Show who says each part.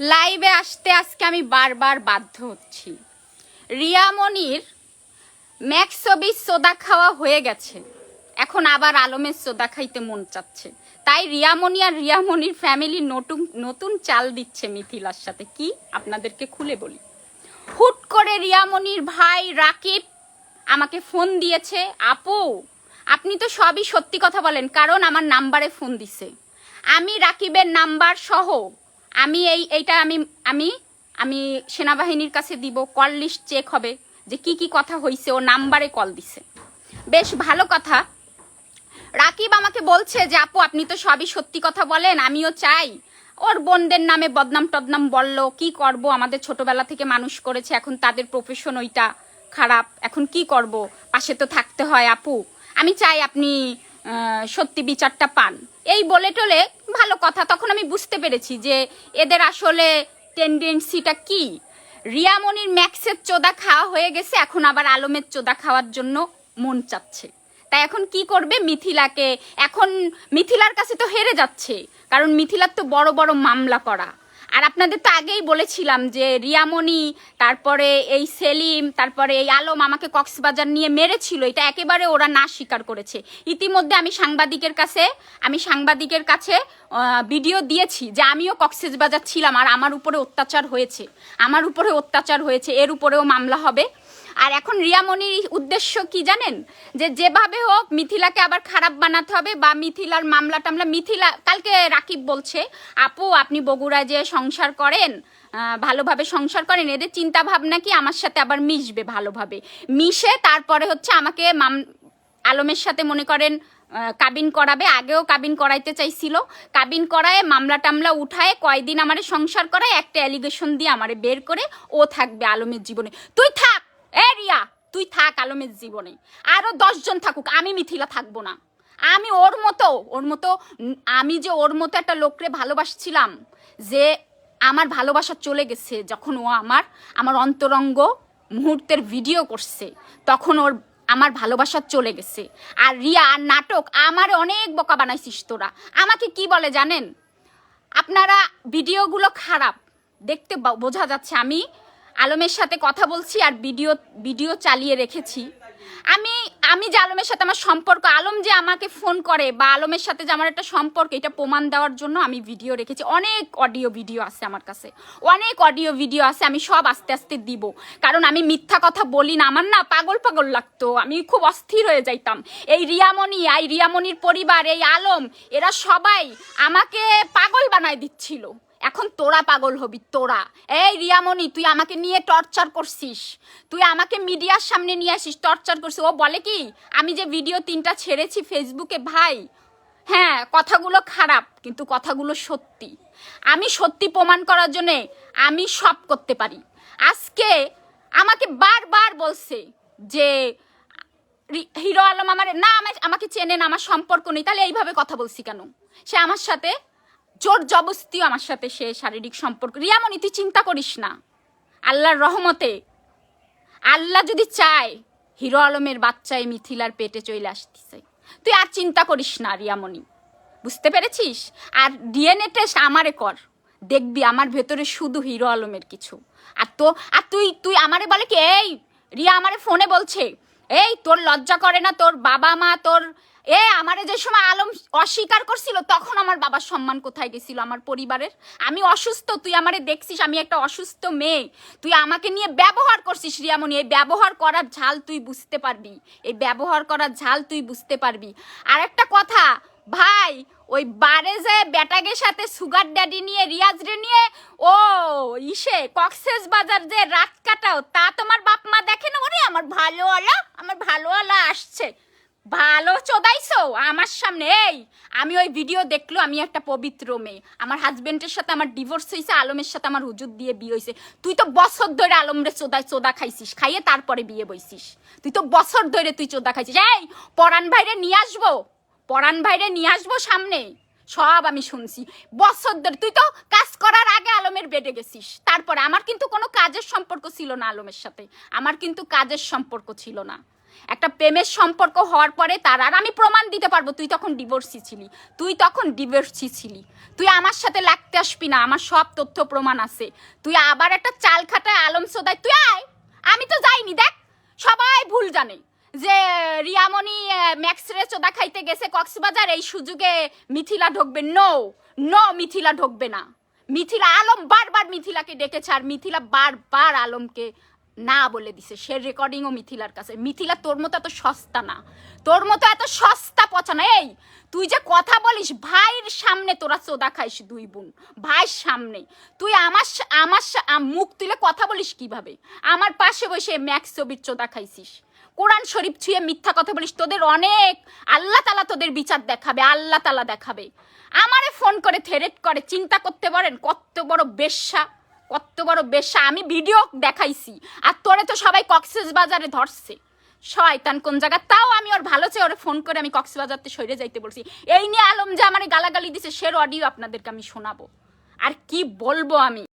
Speaker 1: লাইভে আসতে আজকে আমি বারবার বাধ্য হচ্ছি। রিয়ামনির ম্যাক্সবির সোদা খাওয়া হয়ে গেছে। এখন আবার আলমের সোদা খাইতে মন চাচ্ছে। তাই রিয়ামণি আর রিয়ামণির ফ্যামিলি নতুন নতুন চাল দিচ্ছে মিথিলার সাথে। কি? আপনাদেরকে খুলে বলি। হুট করে রিয়ামণির ভাই রাকিব আমাকে ফোন দিয়েছে। আপু, আপনি তো সবই সত্যি কথা বলেন, কারণ আমার নাম্বারে ফোন দিছে। আমি রাকিবের নাম্বার সহ আমি এই, এইটা আমি আমি আমি সেনাবাহিনীর কাছে দিব কল লিস্ট চেক হবে, যে কি কি কথা হইছে, ও নাম্বারে কল দিছে। বেশ ভালো কথা। রাকিব আমাকে বলছে যে, আপু, আপনি তো সবই সত্যি কথা বলেন, আমিও চাই। ওর বোনদের নামে বদনাম টদনাম বলল, কি করব? আমাদের ছোটবেলা থেকে মানুষ করেছে, এখন তাদের প্রফেশন ওইটা খারাপ, এখন কি করব? পাশে তো থাকতে হয়, আপু। আমি চাই আপনি সত্যি বিচারটা পান। এই বলে টলে ভালো কথা, তখন আমি বুঝতে পেরেছি যে এদের আসলে টেন্ডেন্সিটা কি। রিয়ামনির ম্যাক্সের চোদা খাওয়া হয়ে গেছে, এখন আবার আলমের চোদা খাওয়ার জন্য মন চাচ্ছে তাই এখন কি করবে মিথিলাকে? এখন মিথিলার কাছে তো হেরে যাচ্ছে, কারণ মিথিলার তো বড় বড় মামলা করা। আর আপনাদের তো আগেই বলেছিলাম যে রিয়ামণি, তারপরে এই সেলিম, তারপরে এই আলম আমাকে কক্সবাজার নিয়ে মেরেছিল, এটা একেবারে ওরা না স্বীকার করেছে। ইতিমধ্যে আমি সাংবাদিকের কাছে, আমি সাংবাদিকের কাছে ভিডিও দিয়েছি যে আমিও কক্সবাজার ছিলাম আর আমার উপরে অত্যাচার হয়েছে। আমার উপরে অত্যাচার হয়েছে, এর উপরেও মামলা হবে। আর এখন রিয়ামণির উদ্দেশ্য কি জানেন? যে যেভাবে হোক মিথিলাকে আবার খারাপ বানাতে হবে বা মিথিলার মামলা টামলা, মিথিলা, কালকে রাকিব বলছে, আপু, আপনি বগুড়া যে সংসার করেন ভালোভাবে সংসার করেন, এদের চিন্তা ভাবনা কি আমার সাথে আবার মিশবে ভালোভাবে? মিশে তারপরে হচ্ছে আমাকে মাম, আলমের সাথে মনে করেন কাবিন করাবে। আগেও কাবিন করাইতে চাইছিল। কাবিন করায় মামলা টামলা উঠায় কয়দিন আমারে সংসার করায়, একটা অ্যালিগেশন দিয়ে আমারে বের করে ও থাকবে আলমের জীবনে। তুই থাক! এ রিয়া, তুই থাক আলমের জীবনে আরও দশজন থাকুক, আমি মিথিলা থাকব না। আমি ওর মতো ওর মতো আমি যে ওর মতো একটা লোকরে ভালোবাসছিলাম, যে আমার ভালোবাসা চলে গেছে যখন ও আমার আমার অন্তরঙ্গ মুহূর্তের ভিডিও করছে, তখন ওর আমার ভালোবাসা চলে গেছে। আর রিয়া, আর নাটক, আমার অনেক বোকা বানাইছিস তোরা। আমাকে কি বলে জানেন? আপনারা ভিডিওগুলো খারাপ, দেখতে বোঝা যাচ্ছে আমি আলমের সাথে কথা বলছি আর ভিডিও ভিডিও চালিয়ে রেখেছি। আমি আমি যে আলমের সাথে আমার সম্পর্ক, আলম যে আমাকে ফোন করে বা আলমের সাথে যে আমার একটা সম্পর্ক, এটা প্রমাণ দেওয়ার জন্য আমি ভিডিও রেখেছি। অনেক অডিও ভিডিও আছে আমার কাছে। অনেক অডিও ভিডিও আছে, আমি সব আস্তে আস্তে দিব। কারণ আমি মিথ্যা কথা বলি না। আমার না পাগল পাগল লাগতো। আমি খুব অস্থির হয়ে যাইতাম। এই রিয়ামণি, এই রিয়ামণির পরিবার, এই আলম, এরা সবাই আমাকে পাগল বানায় দিচ্ছিল। এখন তোরা পাগল হবি, তোরা। এই রিয়ামণি, তুই আমাকে নিয়ে টর্চার করছিস। তুই আমাকে মিডিয়ার সামনে নিয়ে আসিস, টর্চার করছিস। ও বলে কি, আমি যে ভিডিও তিনটা ছেড়েছি ফেসবুকে, ভাই হ্যাঁ কথাগুলো খারাপ, কিন্তু কথাগুলো সত্যি। আমি সত্যি প্রমাণ করার জন্যে আমি সব করতে পারি। আজকে আমাকে বারবার বলছে যে হিরো আলম আমার না আমাকে চেনে না, আমার সম্পর্ক নেই, তাহলে এইভাবে কথা বলছি কেন? সে আমার সাথে জোর জবস্তিও আমার সাথে সে শারীরিক সম্পর্ক। রিয়ামণি, তুই চিন্তা করিস না। আল্লাহর রহমতে, আল্লাহ যদি চায়, হিরো আলমের বাচ্চায় মিথিলার পেটে চলে আসতেছে। তুই আর চিন্তা করিস না রিয়ামণি। বুঝতে পেরেছিস? আর ডিএনএ টেস্ট আমারে কর। দেখবি আমার ভেতরে শুধু হিরো আলমের কিছু। আর তো, আর তুই তুই আমারে বলে কি, এই, রিয়া আমারে ফোনে বলছে, এই তোর লজ্জা করে না, তোর বাবা মা তোর এ, আমারে যে সময় আলম অস্বীকার করছিল, তখন আমার বাবার সম্মান কোথায় গেছিল আমার পরিবারের? আমি অসুস্থ, তুই আমারে দেখছিস, আমি একটা অসুস্থ মেয়ে। তুই আমাকে নিয়ে ব্যবহার করছিস, রিয়ামণি, এই ব্যবহার করার ঝাল তুই বুঝতে পারবি। এই ব্যবহার করার ঝাল তুই বুঝতে পারবি। আর একটা কথা, ভাই, ওই বারে যে ব্যাটাগের সাথে সুগার ড্যাডি নিয়ে, রিয়াজ রে নিয়ে, ও, ইসে, কক্সেস বাজার যে রাত কাটাও, তা তোমার বাপ মা দেখে না? ওরে, আমার ভালোওয়ালা আমার ভালোওয়ালা আসছে। ভালো চোদাইছো? আমার সামনে এই, আমি ওই ভিডিও দেখল, আমি একটা পবিত্র মেয়ে। আমার হাজবেন্ডের সাথে আমার ডিভোর্স হয়েছে আলমের সাথে আমার হুজুর দিয়ে বিয়ে হয়েছে তুই তো বছর ধরে আলমরে চোদাই চোদা খাইছিস, খাইয়ে তারপরে বিয়ে বইছিস। তুই তো বছর ধরে তুই চোদা খাইছিস। এই, পরাণ ভাইরে নিয়ে আসব, পরাণ ভাইরে নিয়ে আসব সামনে। সব আমি শুনছি। বছর ধরে, তুই তো কাজ করার আগে আলমের বেডে গেছিস। তারপরে আমার কিন্তু কোনো কাজের সম্পর্ক ছিল না আলমের সাথে। আমার কিন্তু কাজের সম্পর্ক ছিল না। একটা প্রেমের সম্পর্ক হওয়ার পরে তার আর আমি প্রমাণ দিতে পারব, তুই তখন ডিভোর্সি ছিলি। তুই তখন ডিভোর্সি ছিলি। তুই আমার সাথে লাগতে আসবি না, আমার সব তথ্য প্রমাণ আছে। তুই আবার একটা চাল খাটায় আলম সোদায় তুই আয়! আমি তো যাইনি, দেখ! সবাই ভুল জানে যে রিয়ামণি ম্যাক্সরে চোদা খাইতে গেছে কক্সবাজার, এই সুযোগে মিথিলা ঢুকবে। নো নো মিথিলা ঢুকবে না। মিথিলা আলম বারবার মিথিলাকে ডেকেছে, আর মিথিলা বারবার আলমকে না বলে দিছে, সে রেকর্ডিংও মিথিলার কাছে। মিথিলা, তোর মতো এত সস্তা না। তোর মতো এত সস্তা পচা না। এই, তুই যে কথা বলিস, ভাইয়ের সামনে তোরা চোদা খাইস দুই বোন। ভাইয়ের সামনে। তুই আমার আমার মুখ তুলে কথা বলিস কীভাবে? আমার পাশে বসে ম্যাক্স ছবির চোদা খাইছিস। কোরআন শরীফ ছুঁয়ে মিথ্যা কথা বলিস। তোদের অনেক, আল্লাহ তালা তোদের বিচার দেখাবে, আল্লাহ তালা দেখাবে। আমারে ফোন করে থেরেট করে, চিন্তা করতে পারেন কত বড় বেশ্যা। কত বড় বেশা আমি ভিডিও দেখাইছি। আর তোরে তো সবাই কক্সেস বাজারে ধরছে। শয়তান কোন জায়গা? তাও আমি ওর ভালো চেয়ে ওর ফোন করে আমি কক্সবাজারতে সরে যাইতে বলছি। এই নিয়ে আলম যে আমার গালাগালি দিছে, সের অডিও আপনাদেরকে আমি শোনাবো। আর কি বলব আমি?